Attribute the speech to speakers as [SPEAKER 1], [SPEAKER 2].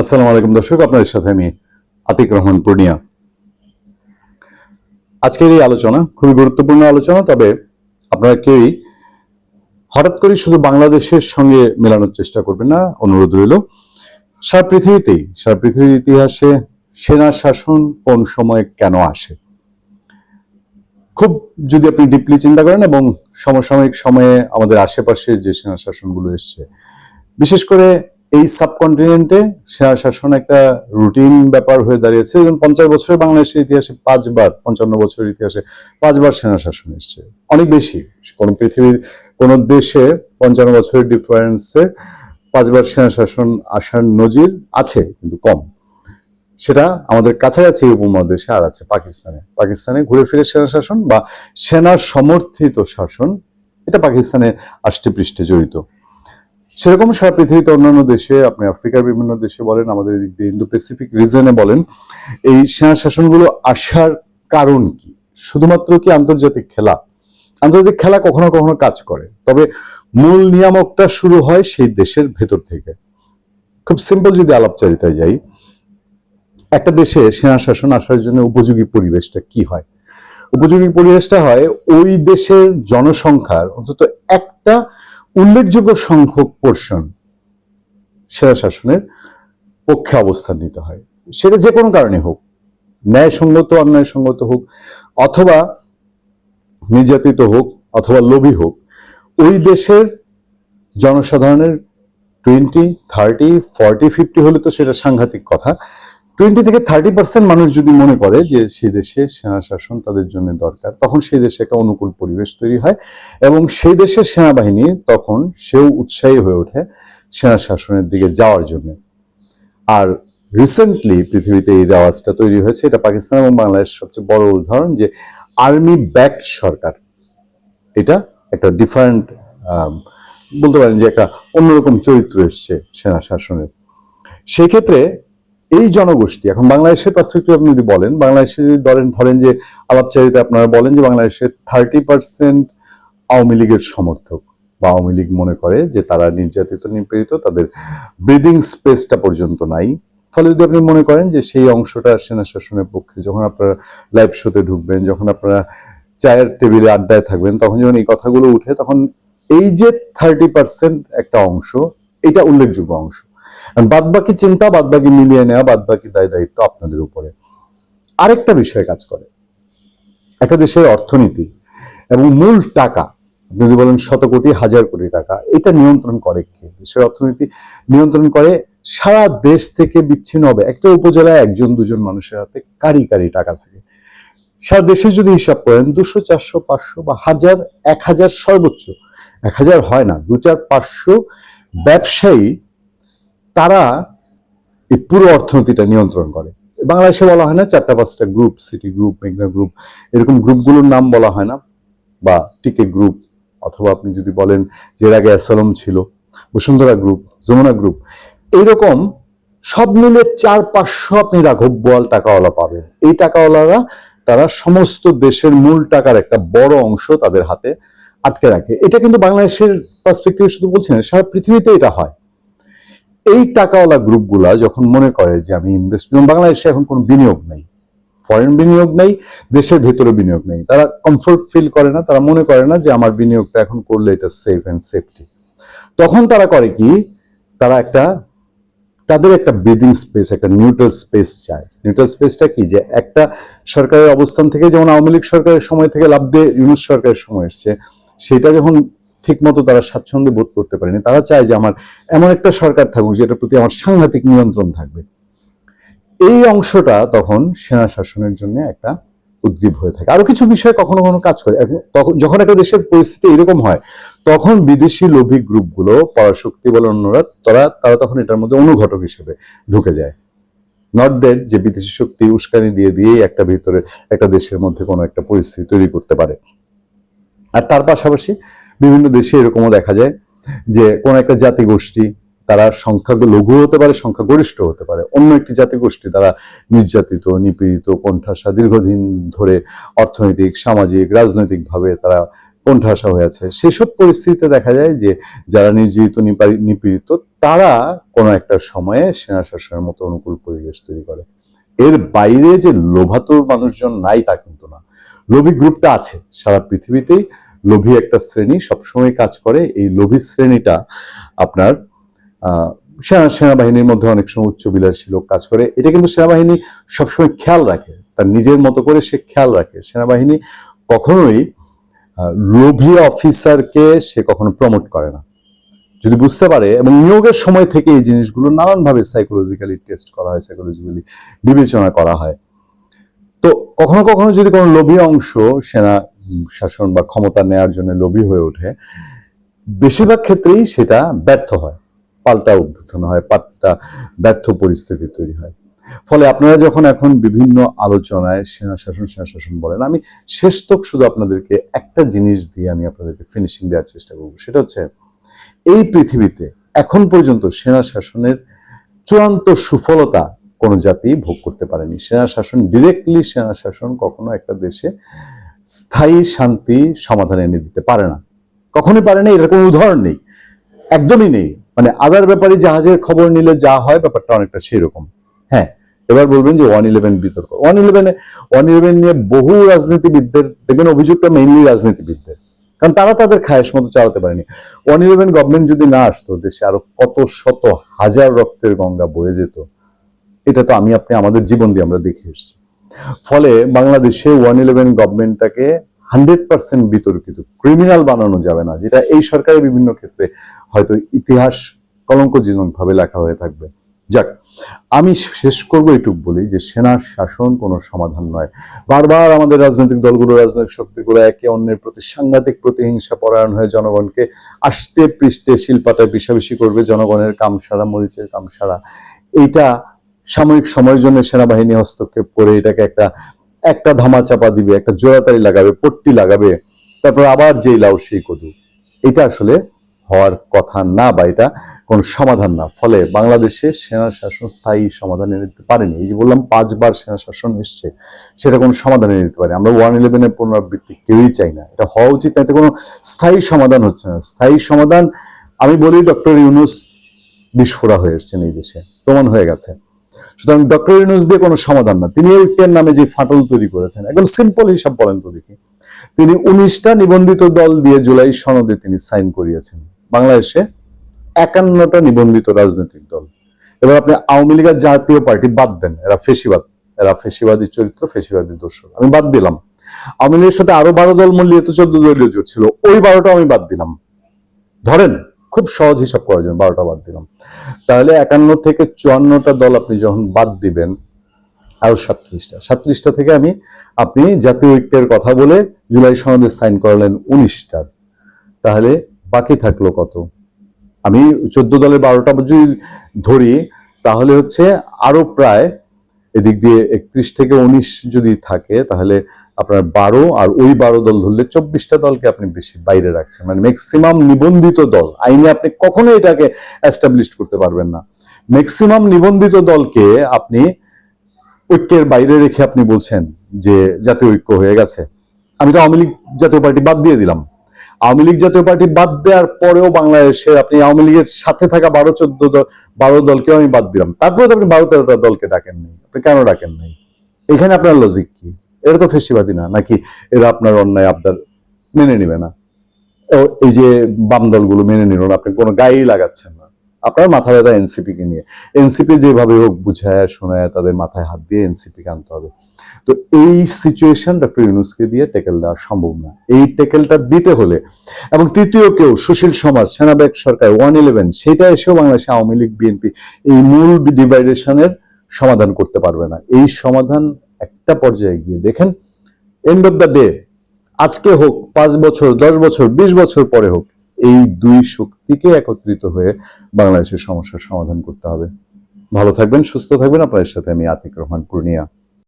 [SPEAKER 1] আসসালামু আলাইকুম দর্শক, আপনাদের সাথে আমি আতিক রহমান পূর্ণিয়া। আজকের এই আলোচনা খুবই গুরুত্বপূর্ণ আলোচনা, তবে আপনারা কেউই হঠাৎ করে শুধু বাংলাদেশের সঙ্গে মেলানোর চেষ্টা করবেন না, অনুরোধ রইল। সারা পৃথিবীতেই, সারা পৃথিবীর ইতিহাসে সেনা শাসন কোন সময় কেন আসে? খুব যদি আপনি ডিপলি চিন্তা করেন এবং সমসাময়িক সময়ে আমাদের আশেপাশে যে সেনা শাসনগুলো এসছে, বিশেষ করে এই সাবকন্টিনেন্টে সেনা শাসন একটা রুটিন ব্যাপার হয়ে দাঁড়িয়েছে। এবং পঞ্চাশ বছরে বাংলাদেশের ইতিহাসে পাঁচবার, পঞ্চান্ন বছরের ইতিহাসে পাঁচবার সেনা শাসন এসছে। অনেক বেশি। কোন পৃথিবীর, কোন দেশে পঞ্চান্ন বছরের ডিফারেন্সে পাঁচবার সেনা শাসন আসার নজির আছে, কিন্তু কম। সেটা আমাদের কাছাকাছি উপমহাদেশে আর আছে, পাকিস্তানে। পাকিস্তানে ঘুরে ফিরে সেনা শাসন বা সেনা সমর্থিত শাসন, এটা পাকিস্তানের আষ্টে পৃষ্ঠে জড়িত। সেরকম সারা পৃথিবীতে অন্যান্য দেশে, আপনি আফ্রিকার বিভিন্ন দেশে বলেন, আমাদের ইন্দো প্যাসিফিক রিজনে বলেন, এই সেনা শাসনগুলো আসার কারণ কি? শুধুমাত্র কি আন্তর্জাতিক খেলা? আন্তর্জাতিক খেলা কখনো কখনো কাজ করে। তবে মূল নিয়ামকটা শুরু হয় সেই দেশের ভেতর থেকে। খুব সিম্পল যদি আলাপচারিতায় যাই, একটা দেশে সেনা শাসন আসার জন্য উপযোগী পরিবেশটা কি হয়? উপযোগী পরিবেশটা হয় ওই দেশের জনসংখ্যার অন্তত একটা উল্লেখযোগ্য সংখ্যক পোর্শন সেরা শাসনের পক্ষে অবস্থান নিতে হয়। সেটা যে কোনো কারণে হোক, ন্যায়সঙ্গত, অন্যায়সঙ্গত হোক, অথবা নির্যাতিত হোক, অথবা লোভী হোক, ওই দেশের জনসাধারণের টোয়েন্টি থার্টি ফর্টি ফিফটি হলে তো সেটা সাংঘাতিক কথা। টোয়েন্টি থেকে থার্টি পার্সেন্ট মানুষ যদি মনে করে যে সেই দেশে সেনা শাসন তাদের জন্য দরকার, তখন সেই দেশে একটা অনুকূল পরিবেশ তৈরি হয় এবং সেই দেশের সেনাবাহিনী তখন সেও উৎসাহী হয়ে ওঠে সেনা শাসনের দিকে যাওয়ার জন্য। আর রিসেন্টলি পৃথিবীতে এই রেওয়াজটা তৈরি হয়েছে, এটা পাকিস্তান এবং বাংলাদেশ সবচেয়ে বড় উদাহরণ যে আর্মি ব্যাকড সরকার, এটা একটা ডিফারেন্ট বলতে পারেন যে একটা অন্যরকম চরিত্র এসছে সেনা শাসনের সেই ক্ষেত্রে এই জনগোষ্ঠী, এখন বাংলাদেশের পার্সপেক্টিভ আপনি যদি বলেন, বাংলাদেশে যদি ধরেন ধরেন যে আলাপচারিতা আপনারা বলেন যে বাংলাদেশের থার্টি পার্সেন্ট আওয়ামী লীগের সমর্থক বা আওয়ামী লীগ মনে করে যে তারা নির্যাতিত, নিপীড়িত, তাদের ব্রিদিং স্পেসটা পর্যন্ত নাই। ফলে যদি আপনি মনে করেন যে সেই অংশটা সেনা শাসনের পক্ষে, যখন আপনারা লাইভ শোতে ঢুকবেন, যখন আপনারা চায়ের টেবিলে আড্ডায় থাকবেন, তখন যখন এই কথাগুলো উঠে, তখন এই যে থার্টি পার্সেন্ট একটা অংশ, এটা উল্লেখযোগ্য অংশ। বাদ বাকি চিন্তা বাদ বাকি মিলিয়ে নেওয়া বাদ বাকি দায় দায়িত্ব আপনাদের উপরে। আরেকটা বিষয় কাজ করে। একটা দেশের অর্থনীতি এবং মূল টাকা যদি বলেন শত কোটি, হাজার কোটি টাকা, এটা নিয়ন্ত্রণ করে কে? দেশের অর্থনীতি নিয়ন্ত্রণ করে সারা দেশ থেকে বিচ্ছিন্ন হবে। একটা উপজেলায় একজন, দুজন মানুষের হাতে কারি কারি টাকা থাকে। সারা দেশে যদি হিসাব করেন, দুশো, চারশো, পাঁচশো বা হাজার, এক হাজার সর্বোচ্চ। এক হাজার হয় না, দু চার পাঁচশো ব্যবসায়ী তারা এই পুরো অর্থনীতিটা নিয়ন্ত্রণ করে। বাংলাদেশে বলা হয় না চারটা পাঁচটা গ্রুপ সিটি গ্রুপ মেঘনা গ্রুপ এরকম গ্রুপগুলোর নাম বলা হয় না, বা টিকে গ্রুপ অথবা আপনি যদি বলেন যে এর আগে অ্যাসলম ছিল, বসুন্ধরা গ্রুপ যমুনা গ্রুপ এইরকম সব মিলে চার পাঁচশো আপনি রাঘব বোয়াল টাকাওয়ালা পাবেন। এই টাকাওয়ালারা তারা সমস্ত দেশের মূল টাকার একটা বড় অংশ তাদের হাতে আটকে রাখে। এটা কিন্তু বাংলাদেশের পার্সপেক্টিভ শুধু বলছি না, সারা পৃথিবীতে এটা হয়। এই টাকাওয়ালা গ্রুপগুলা যখন মনে করে যে আমি ইনভেস্ট বাংলাদেশে এখন কোনো বিনিয়োগ নেই ফরেন বিনিয়োগ নেই, দেশের ভেতরে বিনিয়োগ নেই, তারা কমফোর্ট ফিল করে না, তারা মনে করে না যে আমার বিনিয়োগটা এখন করলে এটা সেফ অ্যান্ড সেফটি তখন তারা করে কি, তারা একটা, তাদের একটা ব্রিদিং স্পেস একটা নিউট্রাল স্পেস চায়। নিউট্রাল স্পেসটা কি, যে একটা সরকারের অবস্থান থেকে, যেমন আওয়ামী লীগ সরকারের সময় থেকে লাভ দিয়ে ইউনুস সরকারের সময় এসছে, সেটা যখন ঠিক মতো তারা স্বাচ্ছন্দ্যে বোধ করতে পারেনি। তারা চায় যে আমার, এমন একটা সরকার থাকুক যেটার প্রতি আমার সাংঘাতিক নিয়ন্ত্রণ থাকবে। এই অংশটা তখন সেনা শাসনের জন্য একটা উদ্গ্রীব হয়ে থাকে। আরও কিছু বিষয় কখনো কখনো কাজ করে। তখন, যখন একটা দেশের পরিস্থিতি এরকম হয়, তখন বিদেশি লোভী গ্রুপগুলো, পরাশক্তি বলে অন্যরা, তারা তারা তখন এটার মধ্যে অনুঘটক হিসেবে ঢুকে যায়। নট যে বিদেশি শক্তি উস্কানি দিয়ে দিয়েই একটা ভিতরে, একটা দেশের মধ্যে কোনো একটা পরিস্থিতি তৈরি করতে পারে। আর তার পাশাপাশি বিভিন্ন দেশে এরকমও দেখা যায় যে কোন একটা জাতিগোষ্ঠী তারা সংখ্যা লঘু হতে পারে সংখ্যা গরিষ্ঠ হতে পারে। অন্য একটি জাতিগোষ্ঠী তারা নির্যাতিত, নিপীড়িত, কোণঠাসা দীর্ঘদিন ধরে অর্থনৈতিক, সামাজিক, রাজনৈতিকভাবে তারা কোণঠাসা হয়ে আছে। সেসব পরিস্থিতিতে দেখা যায় যে যারা নির্যাতিত নিপীড়িত তারা কোনো একটা সময়ে সেনা শাসনের মতো অনুকূল পরিবেশ তৈরি করে। এর বাইরে যে লোভাতুর মানুষজন নাই তা কিন্তু না। লোভী গ্রুপটা আছে। সারা পৃথিবীতেই লোভী একটা শ্রেণি সবসময় কাজ করে। এই লোভী শ্রেণীটা আপনার সেনা, সেনাবাহিনীর মধ্যে অনেক সময় উচ্চ বিলাসী লোক কাজ করে। এটা কিন্তু সেনাবাহিনী সবসময় খেয়াল রাখে। তার নিজের মতো করে সে খেয়াল রাখে। সেনাবাহিনী কখনোই লোভী অফিসারকে সে কখনো প্রমোট করে না। যদি বুঝতে পারে, এবং নিয়োগের সময় থেকে এই জিনিসগুলো নানানভাবে সাইকোলজিক্যালি টেস্ট করা হয় সাইকোলজিক্যালি বিবেচনা করা হয়। তো কখনো কখনো যদি কোনো লোভী অংশ সেনা শাসন বা ক্ষমতা নেয়ার জন্য লোভী হয়ে ওঠে, বেশিরভাগ ক্ষেত্রেই সেটা ব্যর্থ হয়, পাল্টা উদ্বোধন হয়, পাল্টা ব্যর্থ পরিস্থিতি তৈরি হয়। ফলে আপনারা যখন এখন বিভিন্ন আলোচনায় সেনা শাসন সেনা শাসন বলেন, আমি শেষ তক শুধু আপনাদেরকে একটা জিনিস দিয়ে আমি আপনাদেরকে ফিনিশিং দেওয়ার চেষ্টা করব, সেটা হচ্ছে এই পৃথিবীতে এখন পর্যন্ত সেনা শাসনের চূড়ান্ত সুফলতা কোন জাতি ভোগ করতে পারেনি। সেনা শাসন ডিরেক্টলি সেনা শাসন কখনো একটা দেশে স্থায়ী শান্তি সমাধান এনে দিতে পারে না। কখনোই পারে না এর কোনো উদাহরণ নেই। একদমই নেই। মানে আদার ব্যাপারে জাহাজের খবর নিলে যা হয় ব্যাপারটা অনেকটা সেরকম হ্যাঁ এবার বলবেন যে ওয়ান ইলেভেন বিতর্ক। ওয়ান ইলেভেনে ওয়ান ইলেভেন নিয়ে বহু রাজনীতিবিদদের, দেখবেন অভিযোগটা মেইনলি রাজনীতিবিদদের। কারণ তারা তাদের খায়েশ মতো চালাতে পারেনি। ওয়ান ইলেভেন গভর্নমেন্ট যদি না আসতো, দেশে আরও কত শত হাজার রক্তের গঙ্গা বয়ে যেত, এটা তো আমি, আপনি আমাদের জীবন দিয়ে আমরা দেখে এসেছি। ফলে বাংলাদেশে ওয়ান ইলেভেন গভর্নমেন্টটাকে হান্ড্রেড পার্সেন্ট বিতর্কিত। ক্রিমিনাল বানানো যাবে না, যেটা এই সরকারের বিভিন্ন ক্ষেত্রে হয়তো ইতিহাস কলঙ্কজনক ভাবে লেখা হয়ে থাকবে। যাক, আমি শেষ করব এটুক বলি যে সেনা শাসন কোনো সমাধান নয়। বারবার আমাদের রাজনৈতিক দলগুলো, রাজনৈতিক শক্তিগুলো একে অন্যের প্রতি সাংঘাতিক প্রতিহিংসা পরায়ণ হয়ে জনগণকে আষ্টে পৃষ্ঠে শিল্পাটায় বিষাবিষি করবে জনগণের কাম সারা মরিচের কাম সারা এইটা সাময়িক সময়ের জন্য সেনাবাহিনী হস্তক্ষেপ করে এটাকে একটা একটা ধামা চাপা দিবে, একটা জোড়াতারি লাগাবে, পট্টি লাগাবে, তারপর আবার যেই লাউ সেই কদু। এটা আসলে হওয়ার কথা না বা এটা কোন সমাধান না। ফলে বাংলাদেশে সেনা শাসন স্থায়ী সমাধান এনে দিতে পারেনি। এই যে বললাম, পাঁচবার সেনা শাসন এসছে, সেটা কোনো সমাধান এনে দিতে পারে আমরা ওয়ান ইলেভেনের পুনরাবৃত্তি কেউই চাই না। এটা হওয়া উচিত না, এতে কোনো স্থায়ী সমাধান হচ্ছে না। স্থায়ী সমাধান, আমি বলি ডক্টর ইউনুস বিস্ফোরা হয়ে এসছেন এই দেশে। প্রমাণ হয়ে গেছে। সুতরাং ডক্টর ইউনুস দিয়ে কোনো সমাধান না। তিনি ঐক্যের নামে যে ফাটল তৈরি করেছেন, একদম সিম্পল হিসাব বলেন তো দেখি। তিনি উনিশটা নিবন্ধিত দল দিয়ে জুলাই সনদে তিনি সাইন করিয়েছেন। বাংলাদেশে একান্নটা নিবন্ধিত রাজনৈতিক দল। এবার আপনি আওয়ামী লীগের জাতীয় পার্টি বাদ দেন, এরা ফেসিবাদ, এরা ফেসিবাদী চরিত্র, ফেসিবাদী দোষর আমি বাদ দিলাম। আওয়ামী লীগের সাথে আরও বারো দল মূল্যে তো চোদ্দ দলীয় জোট ছিল, ওই বারোটা আমি বাদ দিলাম। ধরেন খুব সহজ হিসাব করার জন্য, বারোটা বাদ দিলাম। তাহলে একান্ন থেকে চুয়ান্নটা দল আপনি যখন বাদ দিবেন, আরও সাতত্রিশটা। সাতত্রিশটা থেকে আমি, আপনি জাতীয় ঐক্যের কথা বলে জুলাই সনদে সাইন করালেন উনিশটা। তাহলে বাকি থাকল কত? আমি চোদ্দ দলের বারোটা যদি ধরি, তাহলে হচ্ছে আরও প্রায় এদিক দিয়ে একত্রিশ থেকে উনিশ যদি থাকে, তাহলে আপনার বারো আর ওই বারো দল ধরলে চব্বিশটা দলকে আপনি বেশি বাইরে রাখছেন। মানে ম্যাক্সিমাম নিবন্ধিত দল, আইনে আপনি কখনো এটাকে এস্টাবলিশ করতে পারবেন না। ম্যাক্সিমাম নিবন্ধিত দলকে আপনি ঐক্যের বাইরে রেখে আপনি বলছেন যে জাতীয় ঐক্য হয়ে গেছে। আমি তো আওয়ামী লীগ জাতীয় পার্টি বাদ দিয়ে দিলাম। আওয়ামী লীগ জাতীয় পার্টি বাদ দেওয়ার পরেও বাংলাদেশের আপনি আওয়ামী লীগের সাথে থাকা বারো চোদ্দ বারো দলকেও আমি বাদ দিলাম। তারপরে তো আপনি বারো তেরোটা দলকে ডাকেন নাই। আপনি কেন ডাকেন নাই? এখানে আপনার লজিক কি? এটা তো ফেসিবাদী না, নাকি এরা আপনার অন্যায় আপনার মেনে নিবে না? এই যে বাম দলগুলো মেনে নিল না, আপনি কোনো গায়েই লাগাচ্ছেন না। আপনার মাথা ব্যথা এনসিপি কে নিয়ে। এনসিপি যেভাবে হোক বুঝায়, শোনায়, তাদের মাথায় হাত দিয়ে এনসিপি কে আনতে হবে। তো এই সিচুয়েশন ডক্টর ইউনুসকে দিয়ে টেকেল দেওয়া সম্ভব না। এই টেকেলটা দিতে হলে, এবং তৃতীয় কেউ, সুশীল সমাজ সেনাবেগ সরকার, ওয়ান ইলেভেন, সেটা এসেও বাংলাদেশে আওয়ামী লীগ বিএনপি এই মূল ডিভাইডেশনের সমাধান করতে পারবে না। এই সমাধান একটা পর্যায়ে গিয়ে দেখেন এন্ড অফ দ্য ডে আজকে হোক, পাঁচ বছর, দশ বছর, বিশ বছর পরে হোক এই দুই শক্তিকে একত্রিত হয়ে বাংলাদেশের সমস্যার সমাধান করতে হবে। ভালো থাকবেন, সুস্থ থাকবেন। আপনাদের সাথে আমি আতিক রহমান পূর্ণিয়া।